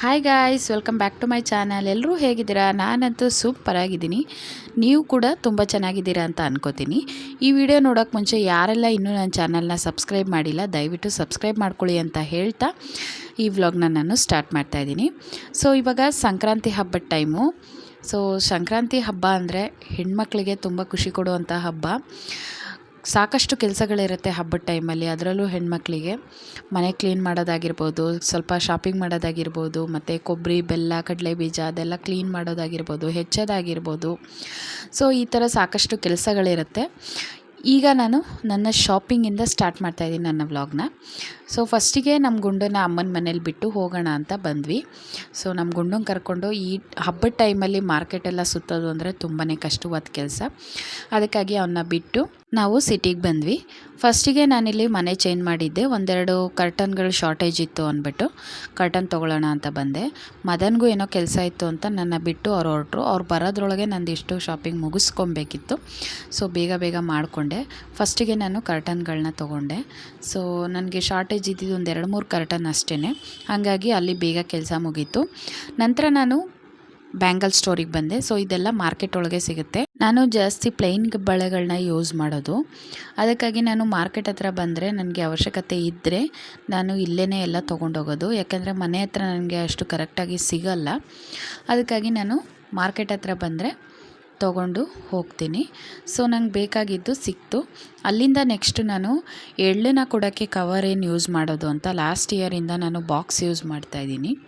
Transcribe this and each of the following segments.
Hi guys welcome back to my channel ಎಲ್ಲರೂ ಹೇಗಿದ್ದೀರಾ? ನಾನಂತೂ ಸೂಪರ್ ಆಗಿದ್ದೀನಿ. ನೀವು ಕೂಡ ತುಂಬ ಚೆನ್ನಾಗಿದ್ದೀರಾ ಅಂತ ಅನ್ಕೋತೀನಿ. ಈ ವಿಡಿಯೋ ನೋಡೋಕ್ಕೆ ಮುಂಚೆ ಯಾರೆಲ್ಲ ಇನ್ನೂ ನನ್ನ ಚಾನಲ್ನ ಸಬ್ಸ್ಕ್ರೈಬ್ ಮಾಡಿಲ್ಲ, ದಯವಿಟ್ಟು ಸಬ್ಸ್ಕ್ರೈಬ್ ಮಾಡ್ಕೊಳ್ಳಿ ಅಂತ ಹೇಳ್ತಾ ಈ ವ್ಲಾಗ್ನ ನಾನು ಸ್ಟಾರ್ಟ್ ಮಾಡ್ತಾ ಇದ್ದೀನಿ. ಸೊ ಇವಾಗ ಸಂಕ್ರಾಂತಿ ಹಬ್ಬದ ಟೈಮು ಸೊ ಸಂಕ್ರಾಂತಿ ಹಬ್ಬ ಅಂದರೆ ಹೆಣ್ಮಕ್ಳಿಗೆ ತುಂಬ ಖುಷಿ ಕೊಡುವಂಥ ಹಬ್ಬ. ಸಾಕಷ್ಟು ಕೆಲಸಗಳಿರುತ್ತೆ ಹಬ್ಬದ ಟೈಮಲ್ಲಿ ಅದರಲ್ಲೂ ಹೆಣ್ಮಕ್ಳಿಗೆ ಮನೆ ಕ್ಲೀನ್ ಮಾಡೋದಾಗಿರ್ಬೋದು, ಸ್ವಲ್ಪ ಶಾಪಿಂಗ್ ಮಾಡೋದಾಗಿರ್ಬೋದು, ಮತ್ತು ಕೊಬ್ಬರಿ, ಬೆಲ್ಲ, ಕಡಲೆ ಬೀಜ ಅದೆಲ್ಲ ಕ್ಲೀನ್ ಮಾಡೋದಾಗಿರ್ಬೋದು, ಹೆಚ್ಚೋದಾಗಿರ್ಬೋದು. ಸೊ ಈ ಥರ ಸಾಕಷ್ಟು ಕೆಲಸಗಳಿರುತ್ತೆ. ಈಗ ನಾನು ನನ್ನ ಶಾಪಿಂಗಿಂದ ಸ್ಟಾರ್ಟ್ ಮಾಡ್ತಾಯಿದ್ದೀನಿ ನನ್ನ ವ್ಲಾಗ್ನ ಸೊ ಫಸ್ಟಿಗೆ ನಮ್ಮ ಗುಂಡನ್ನ ಅಮ್ಮನ ಮನೇಲಿ ಬಿಟ್ಟು ಹೋಗೋಣ ಅಂತ ಬಂದ್ವಿ. ಸೊ ನಮ್ಮ ಗುಂಡನ್ನ ಕರ್ಕೊಂಡು ಈ ಹಬ್ಬದ ಟೈಮಲ್ಲಿ ಮಾರ್ಕೆಟೆಲ್ಲ ಸುತ್ತೋದು ಅಂದರೆ ತುಂಬಾ ಕಷ್ಟವಾದ ಕೆಲಸ. ಅದಕ್ಕಾಗಿ ಅವನ್ನ ಬಿಟ್ಟು ನಾವು ಸಿಟಿಗೆ ಬಂದ್ವಿ. ಫಸ್ಟಿಗೆ ನಾನಿಲ್ಲಿ ಮನೆ ಚೇಂಜ್ ಮಾಡಿದ್ದೆ. ಒಂದೆರಡು ಕರ್ಟನ್ಗಳು ಶಾರ್ಟೇಜ್ ಇತ್ತು ಅಂದ್ಬಿಟ್ಟು. ಕರ್ಟನ್ ತೊಗೊಳ್ಳೋಣ ಅಂತ ಬಂದೆ. ಮದನ್ಗೂ ಏನೋ ಕೆಲಸ ಇತ್ತು ಅಂತ ನನ್ನ ಬಿಟ್ಟು ಅವ್ರು ಹೊರಟ್ರು. ಅವ್ರು ಬರೋದ್ರೊಳಗೆ ನಂದು ಇಷ್ಟು ಶಾಪಿಂಗ್ ಮುಗಿಸ್ಕೊಬೇಕಿತ್ತು. ಸೊ ಬೇಗ ಬೇಗ ಮಾಡಿಕೊಂಡೆ. ಫಸ್ಟಿಗೆ ನಾನು ಕರ್ಟನ್ಗಳನ್ನ ತೊಗೊಂಡೆ. ಸೊ ನನಗೆ ಶಾರ್ಟೇಜ್ ಇದ್ದಿದ್ದು ಒಂದು ಎರಡು ಮೂರು ಕರ್ಟನ್ ಅಷ್ಟೇ ಹಾಗಾಗಿ ಅಲ್ಲಿ ಬೇಗ ಕೆಲಸ ಮುಗೀತು. ನಂತರ ನಾನು ಬ್ಯಾಂಗಲ್ ಸ್ಟೋರಿಗೆ ಬಂದೆ. ಸೊ ಇದೆಲ್ಲ ಮಾರ್ಕೆಟ್ ಒಳಗೆ ಸಿಗುತ್ತೆ. ನಾನು ಜಾಸ್ತಿ ಪ್ಲೈನ್ ಬಳೆಗಳನ್ನ ಯೂಸ್ ಮಾಡೋದು. ಅದಕ್ಕಾಗಿ ನಾನು ಮಾರ್ಕೆಟ್ ಹತ್ರ ಬಂದರೆ ನನಗೆ ಅವಶ್ಯಕತೆ ಇದ್ದರೆ ನಾನು ಇಲ್ಲೇ ಎಲ್ಲ ತೊಗೊಂಡೋಗೋದು. ಯಾಕೆಂದರೆ ಮನೆ ಹತ್ರ ನನಗೆ ಅಷ್ಟು ಕರೆಕ್ಟಾಗಿ ಸಿಗಲ್ಲ. ಅದಕ್ಕಾಗಿ ನಾನು ಮಾರ್ಕೆಟ್ ಹತ್ರ ಬಂದರೆ ತೊಗೊಂಡು ಹೋಗ್ತೀನಿ. ಸೊ, ನಂಗೆ ಬೇಕಾಗಿದ್ದು ಸಿಕ್ತು. ಅಲ್ಲಿಂದ ನೆಕ್ಸ್ಟ್ ನಾನು ಎಳ್ಳನ್ನ ಕೊಡೋಕ್ಕೆ ಕವರ್ ಏನು ಯೂಸ್ ಮಾಡೋದು ಅಂತ ಲಾಸ್ಟ್ ಇಯರಿಂದ ನಾನು ಬಾಕ್ಸ್ ಯೂಸ್ ಮಾಡ್ತಾಯಿದ್ದೀನಿ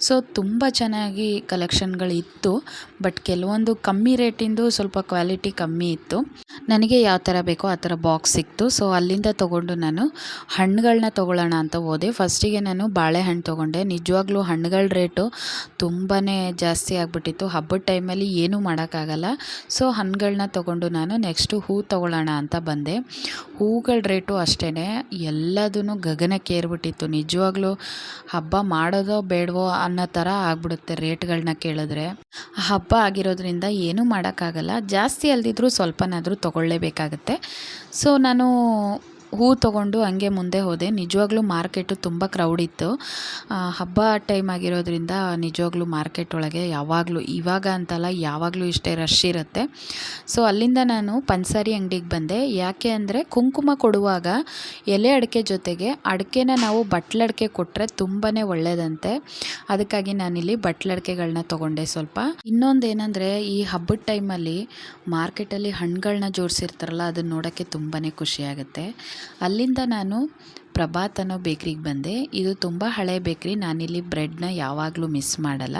ಸೊ, ತುಂಬ ಚೆನ್ನಾಗಿ ಕಲೆಕ್ಷನ್ಗಳಿತ್ತು ಬಟ್ ಕೆಲವೊಂದು ಕಮ್ಮಿ ರೇಟಿಂದು ಸ್ವಲ್ಪ ಕ್ವಾಲಿಟಿ ಕಮ್ಮಿ ಇತ್ತು. ನನಗೆ ಯಾವ ಥರ ಬೇಕೋ ಆ ಥರ ಬಾಕ್ಸ್ ಸಿಕ್ತು. ಸೊ ಅಲ್ಲಿಂದ ತೊಗೊಂಡು ನಾನು ಹಣ್ಣುಗಳನ್ನ ತೊಗೊಳ್ಳೋಣ ಅಂತ ಹೋದೆ. ಫಸ್ಟಿಗೆ ನಾನು ಬಾಳೆಹಣ್ಣು ತೊಗೊಂಡೆ. ನಿಜವಾಗ್ಲೂ ಹಣ್ಣುಗಳ ರೇಟು ತುಂಬಾ ಜಾಸ್ತಿ ಆಗಿಬಿಟ್ಟಿತ್ತು. ಹಬ್ಬದ ಟೈಮಲ್ಲಿ ಏನೂ ಮಾಡೋಕ್ಕಾಗಲ್ಲ. ಸೊ ಹಣ್ಣುಗಳನ್ನ ತೊಗೊಂಡು ನಾನು ನೆಕ್ಸ್ಟು ಹೂ ತೊಗೊಳ್ಳೋಣ ಅಂತ ಬಂದೆ. ಹೂಗಳ ರೇಟು ಅಷ್ಟೇ ಎಲ್ಲದೂ ಗಗನಕ್ಕೇರ್ಬಿಟ್ಟಿತ್ತು ನಿಜವಾಗ್ಲೂ ಹಬ್ಬ ಮಾಡೋದೋ ಬೇಡವೋ ಅನ್ನೋ ಥರ ಆಗ್ಬಿಡುತ್ತೆ ರೇಟ್ಗಳನ್ನ ಕೇಳಿದ್ರೆ. ಹಬ್ಬ ಆಗಿರೋದ್ರಿಂದ ಏನೂ ಮಾಡೋಕ್ಕಾಗಲ್ಲ. ಜಾಸ್ತಿ ಅಲ್ದಿದ್ರೂ ಸ್ವಲ್ಪನಾದರೂ ತೊಗೊಳ್ಳೇಬೇಕಾಗತ್ತೆ. ಸೊ ನಾನು ಹೂ ತೊಗೊಂಡು ಹಂಗೆ ಮುಂದೆ ಹೋದೆ. ನಿಜವಾಗ್ಲೂ ಮಾರ್ಕೆಟು ತುಂಬ ಕ್ರೌಡ್ ಇತ್ತು. ಹಬ್ಬ ಟೈಮ್ ಆಗಿರೋದ್ರಿಂದ ನಿಜವಾಗ್ಲೂ ಮಾರ್ಕೆಟ್ ಒಳಗೆ ಯಾವಾಗಲೂ, ಇವಾಗ ಅಂತಲ್ಲ ಯಾವಾಗಲೂ ಇಷ್ಟೇ ರಶ್ ಇರುತ್ತೆ. ಸೊ ಅಲ್ಲಿಂದ ನಾನು ಪನ್ಸಾರಿ ಅಂಗಡಿಗೆ ಬಂದೆ. ಯಾಕೆ ಅಂದರೆ ಕುಂಕುಮ ಕೊಡುವಾಗ ಎಲೆ ಅಡಿಕೆ ಜೊತೆಗೆ ಅಡಿಕೆನ ನಾವು ಬಟ್ಲಡಿಕೆ ಕೊಟ್ಟರೆ ತುಂಬಾ ಒಳ್ಳೆಯದಂತೆ ಅದಕ್ಕಾಗಿ ನಾನಿಲ್ಲಿ ಬಟ್ಲಡಿಕೆಗಳನ್ನ ತೊಗೊಂಡೆ ಸ್ವಲ್ಪ. ಇನ್ನೊಂದು ಏನಂದರೆ ಈ ಹಬ್ಬದ ಟೈಮಲ್ಲಿ ಮಾರ್ಕೆಟಲ್ಲಿ ಹಣ್ಣುಗಳನ್ನ ಜೋಡಿಸಿರ್ತಾರಲ್ಲ ಅದನ್ನ ನೋಡೋಕ್ಕೆ ತುಂಬಾ ಖುಷಿಯಾಗುತ್ತೆ. ಅಲ್ಲಿಂದ ನಾನು ಪ್ರಭಾತ್ ಅನ್ನೋ ಬೇಕ್ರಿಗೆ ಬಂದೆ. ಇದು ತುಂಬ ಹಳೆ ಬೇಕ್ರಿ, ನಾನಿಲ್ಲಿ ಬ್ರೆಡ್ನ ಯಾವಾಗಲೂ ಮಿಸ್ ಮಾಡಲ್ಲ.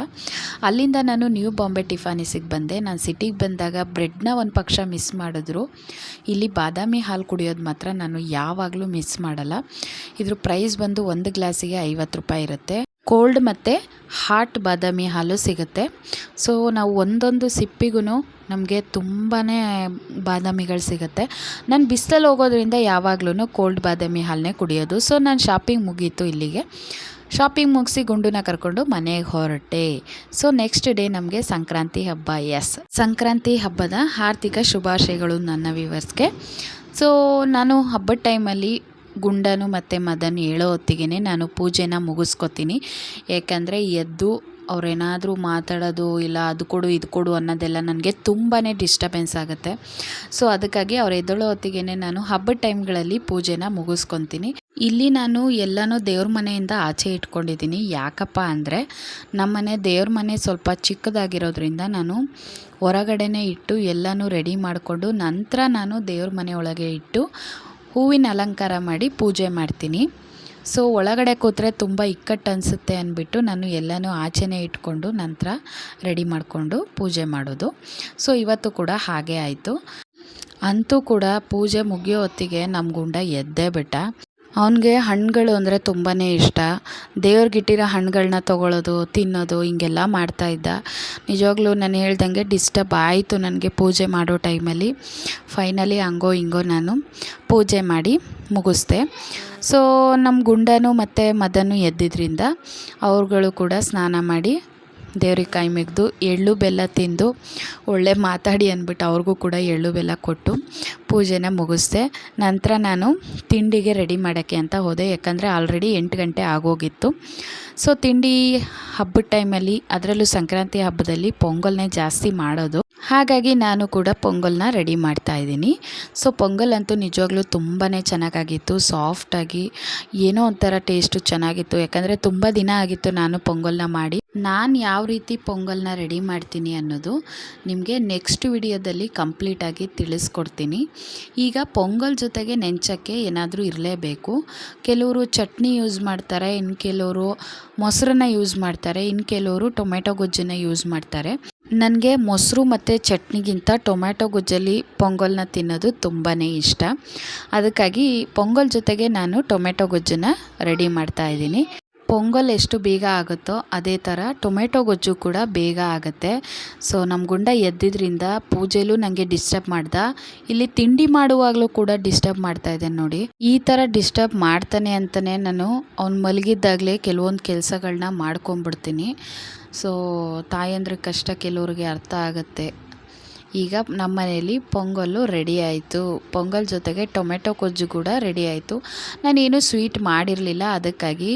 ಅಲ್ಲಿಂದ ನಾನು ನ್ಯೂ ಬಾಂಬೆ ಟಿಫಾನಿಸಿಗೆ ಬಂದೆ. ನಾನು ಸಿಟಿಗೆ ಬಂದಾಗ ಬ್ರೆಡ್ನ ಒಂದು ಪಕ್ಷ ಮಿಸ್ ಮಾಡಿದ್ರು. ಇಲ್ಲಿ ಬಾದಾಮಿ ಹಾಲು ಕುಡಿಯೋದು ಮಾತ್ರ ನಾನು ಯಾವಾಗಲೂ ಮಿಸ್ ಮಾಡಲ್ಲ. ಇದ್ರ ಪ್ರೈಸ್ ಬಂದು ಒಂದು ಗ್ಲಾಸಿಗೆ ಐವತ್ತು ರೂಪಾಯಿ ಇರುತ್ತೆ. ಕೋಲ್ಡ್ ಮತ್ತು ಹಾಟ್ ಬಾದಾಮಿ ಹಾಲು ಸಿಗುತ್ತೆ. ಸೊ, ನಾವು ಒಂದೊಂದು ಸಿಪ್ಪಿಗೂ ನಮಗೆ ತುಂಬಾ ಬಾದಾಮಿಗಳು ಸಿಗುತ್ತೆ. ನಾನು ಬಿಸಿಲಲ್ಲಿ ಹೋಗೋದ್ರಿಂದ ಯಾವಾಗಲೂ ಕೋಲ್ಡ್ ಬಾದಾಮಿ ಹಾಲನ್ನೇ ಕುಡಿಯೋದು. ಸೊ, ನಾನು ಶಾಪಿಂಗ್ ಮುಗೀತು ಇಲ್ಲಿಗೆ. ಶಾಪಿಂಗ್ ಮುಗಿಸಿ ಗುಂಡನ್ನ ಕರ್ಕೊಂಡು ಮನೆಗೆ ಹೊರಟೆ. ಸೊ, ನೆಕ್ಸ್ಟ್ ಡೇ ನಮಗೆ ಸಂಕ್ರಾಂತಿ ಹಬ್ಬ ಎಸ್ ಸಂಕ್ರಾಂತಿ ಹಬ್ಬದ ಆರ್ಥಿಕ ಶುಭಾಶಯಗಳು ನನ್ನ ವಿವರ್ಸ್ಗೆ ಸೊ, ನಾನು ಹಬ್ಬದ ಟೈಮಲ್ಲಿ ಗುಂಡನು ಮತ್ತು ಮದನ್ ಹೇಳೋ ಹೊತ್ತಿಗೆ ನಾನು ಪೂಜೆನ ಮುಗಿಸ್ಕೊತೀನಿ. ಯಾಕಂದರೆ ಎದ್ದು ಅವರೇನಾದರೂ ಮಾತಾಡೋದು ಇಲ್ಲ ಅದು ಕೊಡು, ಇದು ಕೊಡು ಅನ್ನೋದೆಲ್ಲ ನನಗೆ ತುಂಬಾ ಡಿಸ್ಟರ್ಬೆನ್ಸ್ ಆಗುತ್ತೆ. ಸೊ ಅದಕ್ಕಾಗಿ ಅವ್ರು ಎದ್ದೇಳೋ ಹೊತ್ತಿಗೆ ನಾನು ಹಬ್ಬದ ಟೈಮ್ಗಳಲ್ಲಿ ಪೂಜೆನ ಮುಗಿಸ್ಕೊತೀನಿ. ಇಲ್ಲಿ ನಾನು ಎಲ್ಲನೂ ದೇವ್ರ ಮನೆಯಿಂದ ಆಚೆ ಇಟ್ಕೊಂಡಿದ್ದೀನಿ. ಯಾಕಪ್ಪ ಅಂದರೆ ನಮ್ಮ ಮನೆ ದೇವ್ರ ಮನೆ ಸ್ವಲ್ಪ ಚಿಕ್ಕದಾಗಿರೋದ್ರಿಂದ ನಾನು ಹೊರಗಡೆನೇ ಇಟ್ಟು ಎಲ್ಲನೂ ರೆಡಿ ಮಾಡಿಕೊಂಡು ನಂತರ ನಾನು ದೇವ್ರ ಮನೆ ಇಟ್ಟು ಹೂವಿನ ಅಲಂಕಾರ ಮಾಡಿ ಪೂಜೆ ಮಾಡ್ತೀನಿ. ಸೊ ಒಳಗಡೆ ಕೂತ್ರೆ ತುಂಬ ಇಕ್ಕಟ್ಟು ಅನಿಸುತ್ತೆ ಅಂದ್ಬಿಟ್ಟು ನಾನು ಎಲ್ಲನೂ ಆಚೆನೇ ಇಟ್ಕೊಂಡು ನಂತರ ರೆಡಿ ಮಾಡಿಕೊಂಡು ಪೂಜೆ ಮಾಡೋದು. ಸೊ ಇವತ್ತು ಕೂಡ ಹಾಗೆ ಆಯಿತು. ಅಂತೂ ಕೂಡ ಪೂಜೆ ಮುಗಿಯೋ ಹೊತ್ತಿಗೆ ನಮ್ಮ ಗುಂಡ ಎದ್ದೇ ಬಿಟ್ಟ. ಅವನಿಗೆ ಹಣ್ಣುಗಳು ಅಂದರೆ ತುಂಬಾ ಇಷ್ಟ. ದೇವ್ರಿಗಿಟ್ಟಿರೋ ಹಣ್ಣುಗಳನ್ನ ತೊಗೊಳ್ಳೋದು ತಿನ್ನೋದು, ಹಿಂಗೆಲ್ಲ ಮಾಡ್ತಾಯಿದ್ದ ನಿಜವಾಗ್ಲೂ ನಾನು ಹೇಳ್ದಂಗೆ ಡಿಸ್ಟರ್ಬ್ ಆಯಿತು ನನಗೆ ಪೂಜೆ ಮಾಡೋ ಟೈಮಲ್ಲಿ. ಫೈನಲಿ ಹಂಗೋ ಹಿಂಗೋ ನಾನು ಪೂಜೆ ಮಾಡಿ ಮುಗಿಸ್ದೆ. ಸೊ ನಮ್ಮ ಗುಂಡನು ಮತ್ತು ಮದನು ಎದ್ದಿದ್ದರಿಂದ ಅವ್ರುಗಳು ಕೂಡ ಸ್ನಾನ ಮಾಡಿ ದೇವ್ರಿಗೆ ಕೈ ಮೆಗ್ದು ಎಳ್ಳು ಬೆಲ್ಲ ತಿಂದು ಒಳ್ಳೆ ಮಾತಾಡಿ ಅಂದ್ಬಿಟ್ಟು ಅವ್ರಿಗೂ ಕೂಡ ಎಳ್ಳು ಬೆಲ್ಲ ಕೊಟ್ಟು ಪೂಜೆನ ಮುಗಿಸ್ದೆ. ನಂತರ ನಾನು ತಿಂಡಿಗೆ ರೆಡಿ ಮಾಡೋಕ್ಕೆ ಅಂತ ಹೋದೆ. ಯಾಕಂದರೆ ಆಲ್ರೆಡಿ ಎಂಟು ಗಂಟೆ ಆಗೋಗಿತ್ತು. ಸೊ ತಿಂಡಿ ಹಬ್ಬದ ಟೈಮಲ್ಲಿ ಅದರಲ್ಲೂ ಸಂಕ್ರಾಂತಿ ಹಬ್ಬದಲ್ಲಿ ಪೊಂಗಲ್ನೇ ಜಾಸ್ತಿ ಮಾಡೋದು. ಹಾಗಾಗಿ ನಾನು ಕೂಡ ಪೊಂಗಲ್ನ ರೆಡಿ ಮಾಡ್ತಾ ಇದ್ದೀನಿ. ಸೊ ಪೊಂಗಲ್ ಅಂತೂ ನಿಜವಾಗ್ಲೂ ತುಂಬಾ ಚೆನ್ನಾಗಾಗಿತ್ತು. ಸಾಫ್ಟಾಗಿ ಏನೋ ಒಂಥರ ಟೇಸ್ಟು ಚೆನ್ನಾಗಿತ್ತು. ಯಾಕಂದರೆ ತುಂಬ ದಿನ ಆಗಿತ್ತು ನಾನು ಪೊಂಗಲ್ನ ಮಾಡಿ. ನಾನು ಯಾವ ರೀತಿ ಪೊಂಗಲ್ನ ರೆಡಿ ಮಾಡ್ತೀನಿ ಅನ್ನೋದು ನಿಮಗೆ ನೆಕ್ಸ್ಟ್ ವಿಡಿಯೋದಲ್ಲಿ ಕಂಪ್ಲೀಟಾಗಿ ತಿಳಿಸ್ಕೊಡ್ತೀನಿ. ಈಗ ಪೊಂಗಲ್ ಜೊತೆಗೆ ನೆಂಚಕ್ಕೆ ಏನಾದರೂ ಇರಲೇಬೇಕು. ಕೆಲವರು ಚಟ್ನಿ ಯೂಸ್ ಮಾಡ್ತಾರೆ ಇನ್ನು ಕೆಲವರು ಮೊಸರನ್ನ ಯೂಸ್ ಮಾಡ್ತಾರೆ ಇನ್ನು ಕೆಲವರು ಟೊಮೆಟೊ ಗೊಜ್ಜನ್ನ ಯೂಸ್ ಮಾಡ್ತಾರೆ. ನನಗೆ ಮೊಸರು ಮತ್ತು ಚಟ್ನಿಗಿಂತ ಟೊಮ್ಯಾಟೊ ಗೊಜ್ಜಲ್ಲಿ ಪೊಂಗಲ್ನ ತಿನ್ನೋದು ತುಂಬಾ ಇಷ್ಟ. ಅದಕ್ಕಾಗಿ ಪೊಂಗಲ್ ಜೊತೆಗೆ ನಾನು ಟೊಮೆಟೊ ಗೊಜ್ಜನ್ನು ರೆಡಿ ಮಾಡ್ತಾ ಇದ್ದೀನಿ. ಪೊಂಗಲ್ ಎಷ್ಟು ಬೇಗ ಆಗುತ್ತೋ ಅದೇ ಥರ ಟೊಮೆಟೊ ಗೊಜ್ಜು ಕೂಡ ಬೇಗ ಆಗುತ್ತೆ. ಸೊ ನಮ್ಮ ಗುಂಡ ಎದ್ದಿದ್ದರಿಂದ ಪೂಜೆಲೂ ನನಗೆ ಡಿಸ್ಟರ್ಬ್ ಮಾಡ್ದ. ಇಲ್ಲಿ ತಿಂಡಿ ಮಾಡುವಾಗಲೂ ಕೂಡ ಡಿಸ್ಟರ್ಬ್ ಮಾಡ್ತಾ ಇದ್ದೇನೆ ನೋಡಿ. ಈ ಥರ ಡಿಸ್ಟರ್ಬ್ ಮಾಡ್ತಾನೆ ಅಂತಲೇ ನಾನು ಅವ್ನು ಮಲಗಿದ್ದಾಗಲೇ ಕೆಲವೊಂದು ಕೆಲಸಗಳನ್ನ ಮಾಡ್ಕೊಂಬಿಡ್ತೀನಿ. ಸೊ ತಾಯಂದ್ರ ಕಷ್ಟ ಕೆಲವ್ರಿಗೆ ಅರ್ಥ ಆಗುತ್ತೆ. ಈಗ ನಮ್ಮ ಮನೆಯಲ್ಲಿ ಪೊಂಗಲ್ಲು ರೆಡಿ ಆಯಿತು. ಪೊಂಗಲ್ ಜೊತೆಗೆ ಟೊಮೆಟೊ ಗೊಜ್ಜು ಕೂಡ ರೆಡಿ ಆಯಿತು. ನಾನೇನು ಸ್ವೀಟ್ ಮಾಡಿರಲಿಲ್ಲ ಅದಕ್ಕಾಗಿ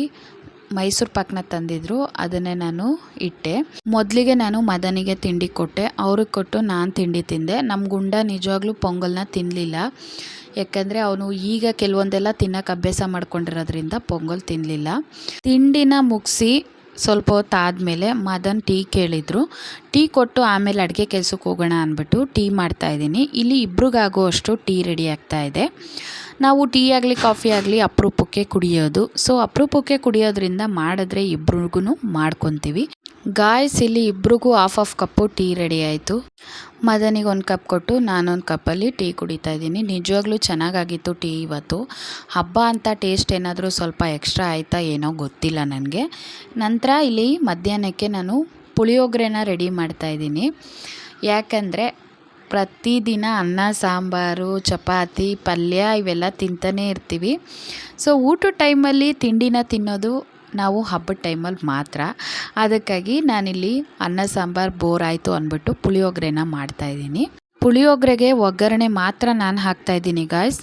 ಮೈಸೂರು ಪಾಕ್ನ ತಂದಿದ್ರು, ಅದನ್ನೇ ನಾನು ಇಟ್ಟೆ. ಮೊದಲಿಗೆ ನಾನು ಮದನಿಗೆ ತಿಂಡಿ ಕೊಟ್ಟೆ. ಅವ್ರಿಗೆ ಕೊಟ್ಟು ನಾನು ತಿಂಡಿ ತಿಂದೆ. ನಮ್ಮ ಗುಂಡ ನಿಜವಾಗ್ಲೂ ಪೊಂಗಲ್ನ ತಿನ್ನಲಿಲ್ಲ ಯಾಕಂದರೆ ಅವನು ಈಗ ಕೆಲವೊಂದೆಲ್ಲ ತಿನ್ನೋಕೆ ಅಭ್ಯಾಸ ಮಾಡ್ಕೊಂಡಿರೋದ್ರಿಂದ ಪೊಂಗಲ್ ತಿನ್ನಲಿಲ್ಲ ತಿಂಡಿನ ಮುಗಿಸಿ ಸ್ವಲ್ಪ ಹೊತ್ತು ಆದಮೇಲೆ ಮದನ್ ಟೀ ಕೇಳಿದರು. ಟೀ ಕೊಟ್ಟು ಆಮೇಲೆ ಅಡುಗೆ ಕೆಲಸಕ್ಕೆ ಹೋಗೋಣ ಅಂದ್ಬಿಟ್ಟು ಟೀ ಮಾಡ್ತಾಯಿದ್ದೀನಿ ಇಲ್ಲಿ ಇಬ್ರಿಗಾಗುವಷ್ಟು ಟೀ ರೆಡಿ ಆಗ್ತಾ ಇದೆ. ನಾವು ಟೀ ಆಗಲಿ, ಕಾಫಿ ಆಗಲಿ ಅಪರೂಪಕ್ಕೆ ಕುಡಿಯೋದು. ಸೊ, ಅಪರೂಪಕ್ಕೆ ಕುಡಿಯೋದ್ರಿಂದ ಮಾಡಿದ್ರೆ ಇಬ್ರಿಗೂ ಮಾಡ್ಕೊತೀವಿ. ಗಾಯ್ಸ್ ಇಲ್ಲಿ ಇಬ್ರಿಗೂ half of cup tea ready ಆಯಿತು. ಮದನಿಗೆ ಒಂದು ಕಪ್ ಕೊಟ್ಟು ನಾನೊಂದು ಕಪ್ಪಲ್ಲಿ ಟೀ ಕುಡಿತಾ ಇದ್ದೀನಿ. ನಿಜವಾಗ್ಲೂ ಚೆನ್ನಾಗಾಗಿತ್ತು ಟೀ ಇವತ್ತು. ಹಬ್ಬ ಅಂತ ಟೇಸ್ಟ್ ಏನಾದರೂ ಸ್ವಲ್ಪ ಎಕ್ಸ್ಟ್ರಾ ಆಯಿತಾ ಏನೋ ಗೊತ್ತಿಲ್ಲ ನನಗೆ. ನಂತರ ಇಲ್ಲಿ ಮಧ್ಯಾಹ್ನಕ್ಕೆ ನಾನು ಪುಳಿಯೋಗರೆನ ರೆಡಿ ಮಾಡ್ತಾ ಇದ್ದೀನಿ. ಯಾಕಂದರೆ ಪ್ರತಿದಿನ ಅನ್ನ, ಸಾಂಬಾರು, ಚಪಾತಿ, ಪಲ್ಯ ಇವೆಲ್ಲ ತಿಂತಾನೇ ಇರ್ತೀವಿ. ಸೊ ಊಟದ ಟೈಮಲ್ಲಿ ತಿಂಡಿನ ತಿನ್ನೋದು ನಾವು ಹಬ್ಬದ ಟೈಮಲ್ಲಿ ಮಾತ್ರ. ಅದಕ್ಕಾಗಿ ನಾನಿಲ್ಲಿ ಅನ್ನ ಸಾಂಬಾರು ಬೋರ್ ಆಯಿತು ಅಂದ್ಬಿಟ್ಟು ಪುಳಿಯೋಗರೆನ ಮಾಡ್ತಾಯಿದ್ದೀನಿ ಪುಳಿಯೋಗರೆಗೆ ಒಗ್ಗರಣೆ ಮಾತ್ರ ನಾನು ಹಾಕ್ತಾಯಿದ್ದೀನಿ ಗಾಯ್ಸ್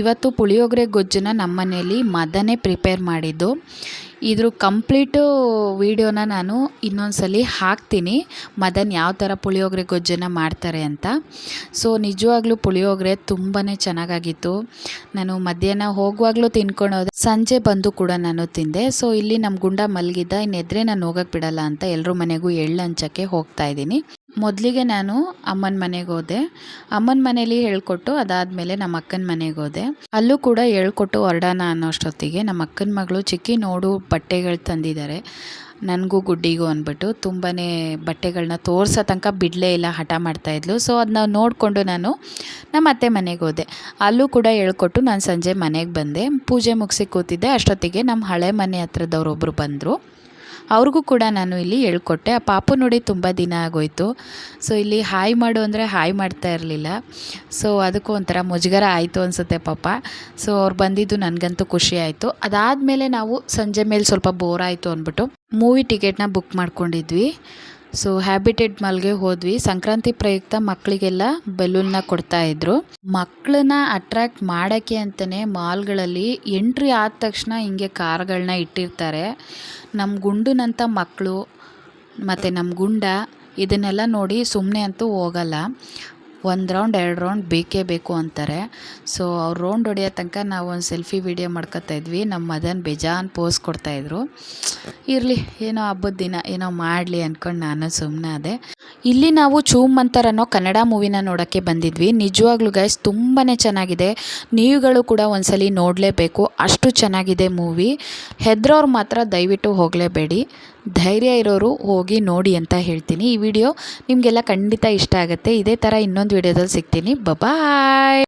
ಇವತ್ತು ಪುಳಿಯೋಗರೆ ಗೊಜ್ಜನ್ನ ನಮ್ಮ ಮನೆಯಲ್ಲಿ ಮದನೇ ಪ್ರಿಪೇರ್ ಮಾಡಿದ್ದು. ಇದ್ರ ಕಂಪ್ಲೀಟು ವೀಡಿಯೋನ ನಾನು ಇನ್ನೊಂದು ಸಲ ಹಾಕ್ತೀನಿ. ಮದನ್ ಯಾವ ಥರ ಪುಳಿಯೋಗರೆ ಗೊಜ್ಜನ್ನು ಮಾಡ್ತಾರೆ ಅಂತ. ಸೊ ನಿಜವಾಗ್ಲೂ ಪುಳಿಯೋಗರೆ ತುಂಬಾ ಚೆನ್ನಾಗಾಗಿತ್ತು. ನಾನು ಮಧ್ಯಾಹ್ನ ಹೋಗುವಾಗಲೂ ತಿನ್ಕೊಂಡು ಹೋದೆ. ಸಂಜೆ ಬಂದು ಕೂಡ ನಾನು ತಿಂದೆ. ಸೊ ಇಲ್ಲಿ ನಮ್ಮ ಗುಂಡ ಮಲಗಿದ್ದ. ಇನ್ನೆದ್ರೆ ನಾನು ಹೋಗಕ್ಕೆ ಬಿಡಲ್ಲ ಅಂತ ಎಲ್ಲರೂ ಮನೆಗೂ ಎಳ್ಳು ಹಂಚಕ್ಕೆ ಹೋಗ್ತಾ ಇದ್ದೀನಿ. ಮೊದಲಿಗೆ ನಾನು ಅಮ್ಮನ ಮನೆಗೆ ಹೋದೆ. ಅಮ್ಮನ ಮನೇಲಿ ಹೇಳ್ಕೊಟ್ಟು ಅದಾದಮೇಲೆ ನಮ್ಮ ಅಕ್ಕನ ಮನೆಗೆ ಹೋದೆ. ಅಲ್ಲೂ ಕೂಡ ಹೇಳ್ಕೊಟ್ಟು ಹೊರಡೋಣ ಅನ್ನೋಷ್ಟೊತ್ತಿಗೆ ನಮ್ಮ ಅಕ್ಕನ ಮಗಳು ಚಿಕ್ಕಿ ನೋಡು ಬಟ್ಟೆಗಳು ತಂದಿದ್ದಾರೆ ನನಗೂ ಗುಡ್ಡಿಗೂ ಅಂದ್ಬಿಟ್ಟು ತುಂಬಾ ಬಟ್ಟೆಗಳನ್ನ ತೋರಿಸೋ ತನಕ ಬಿಡಲೇ ಇಲ್ಲ, ಹಠ ಮಾಡ್ತಾಯಿದ್ಲು ಸೊ ಅದನ್ನ ನೋಡಿಕೊಂಡು ನಾನು ನಮ್ಮ ಅತ್ತೆ ಮನೆಗೆ ಹೋದೆ. ಅಲ್ಲೂ ಕೂಡ ಹೇಳ್ಕೊಟ್ಟು ನಾನು ಸಂಜೆ ಮನೆಗೆ ಬಂದೆ. ಪೂಜೆ ಮುಗಿಸಿ ಕೂತಿದ್ದೆ. ಅಷ್ಟೊತ್ತಿಗೆ ನಮ್ಮ ಹಳೆ ಮನೆ ಹತ್ರದವ್ರೊಬ್ಬರು ಬಂದರು. ಅವ್ರಿಗೂ ಕೂಡ ನಾನು ಇಲ್ಲಿ ಹೇಳ್ಕೊಟ್ಟೆ. ಆ ಪಾಪು ನೋಡಿ ತುಂಬ ದಿನ ಆಗೋಯಿತು. ಸೊ ಇಲ್ಲಿ ಹಾಯ್ ಮಾಡು ಅಂದರೆ ಹಾಯ್ ಮಾಡ್ತಾ ಇರಲಿಲ್ಲ. ಸೊ ಅದಕ್ಕೂ ಒಂಥರ ಮುಜುಗರ ಆಯಿತು ಅನಿಸುತ್ತೆ ಪಾಪ. ಸೊ ಅವ್ರು ಬಂದಿದ್ದು ನನಗಂತೂ ಖುಷಿ ಆಯಿತು. ಅದಾದಮೇಲೆ ನಾವು ಸಂಜೆ ಮೇಲೆ ಸ್ವಲ್ಪ ಬೋರ್ ಆಯಿತು ಅಂದ್ಬಿಟ್ಟು ಮೂವಿ ಟಿಕೆಟ್ನ ಬುಕ್ ಮಾಡ್ಕೊಂಡಿದ್ವಿ. ಸೊ ಹ್ಯಾಬಿಟೆಡ್ ಮಾಲ್ಗೆ ಹೋದ್ವಿ. ಸಂಕ್ರಾಂತಿ ಪ್ರಯುಕ್ತ ಮಕ್ಕಳಿಗೆಲ್ಲ ಬೆಲೂನ್ನ ಕೊಡ್ತಾಯಿದ್ರು ಮಕ್ಕಳನ್ನ ಅಟ್ರ್ಯಾಕ್ಟ್ ಮಾಡೋಕ್ಕೆ ಅಂತಲೇ ಮಾಲ್ಗಳಲ್ಲಿ ಎಂಟ್ರಿ ಆದ ತಕ್ಷಣ ಹಿಂಗೆ ಕಾರ್ಗಳನ್ನ ಇಟ್ಟಿರ್ತಾರೆ. ನಮ್ಮ ಗುಂಡನಂಥ ಮಕ್ಕಳು ಮತ್ತು ನಮ್ಮ ಗುಂಡ, ಇದನ್ನೆಲ್ಲ ನೋಡಿ ಸುಮ್ಮನೆ ಅಂತೂ ಹೋಗಲ್ಲ. ಒಂದು ರೌಂಡ್ ಎರಡು ರೌಂಡ್ ಬೇಕೇ ಬೇಕು ಅಂತಾರೆ. ಸೊ ಅವ್ರು ರೌಂಡ್ ಹೊಡೆಯೋ ತನಕ ನಾವು ಒಂದು ಸೆಲ್ಫಿ ವೀಡಿಯೋ ಮಾಡ್ಕೊತಾ ಇದ್ವಿ. ನಮ್ಮ ಮದನ್ ಬೇಜಾನ್ ಪೋಸ್ ಕೊಡ್ತಾಯಿದ್ರು ಇರಲಿ, ಏನೋ ಹಬ್ಬದ ದಿನ, ಏನೋ ಮಾಡಲಿ ಅಂದ್ಕೊಂಡು ನಾನು ಸುಮ್ಮನೆ ಅದೇ ಇಲ್ಲಿ ನಾವು ಚೂಮ್ ಅನ್ನೋ ಕನ್ನಡ ಮೂವಿನ ನೋಡೋಕ್ಕೆ ಬಂದಿದ್ವಿ. ನಿಜವಾಗ್ಲೂ ಗೈಸ್ ತುಂಬಾ ಚೆನ್ನಾಗಿದೆ. ನೀವುಗಳು ಕೂಡ ಒಂದ್ಸಲಿ ನೋಡಲೇಬೇಕು. ಅಷ್ಟು ಚೆನ್ನಾಗಿದೆ ಮೂವಿ ಹೆದ್ರೋರು ಮಾತ್ರ ದಯವಿಟ್ಟು ಹೋಗಲೇಬೇಡಿ. ಧೈರ್ಯ ಇರೋರು ಹೋಗಿ ನೋಡಿ ಅಂತ ಹೇಳ್ತೀನಿ. ಈ ವಿಡಿಯೋ ನಿಮಗೆಲ್ಲ ಖಂಡಿತ ಇಷ್ಟ ಆಗುತ್ತೆ. ಇದೇ ಥರ ಇನ್ನೊಂದು ವಿಡಿಯೋದಲ್ಲಿ ಸಿಗ್ತೀನಿ. ಬಬಾಯ್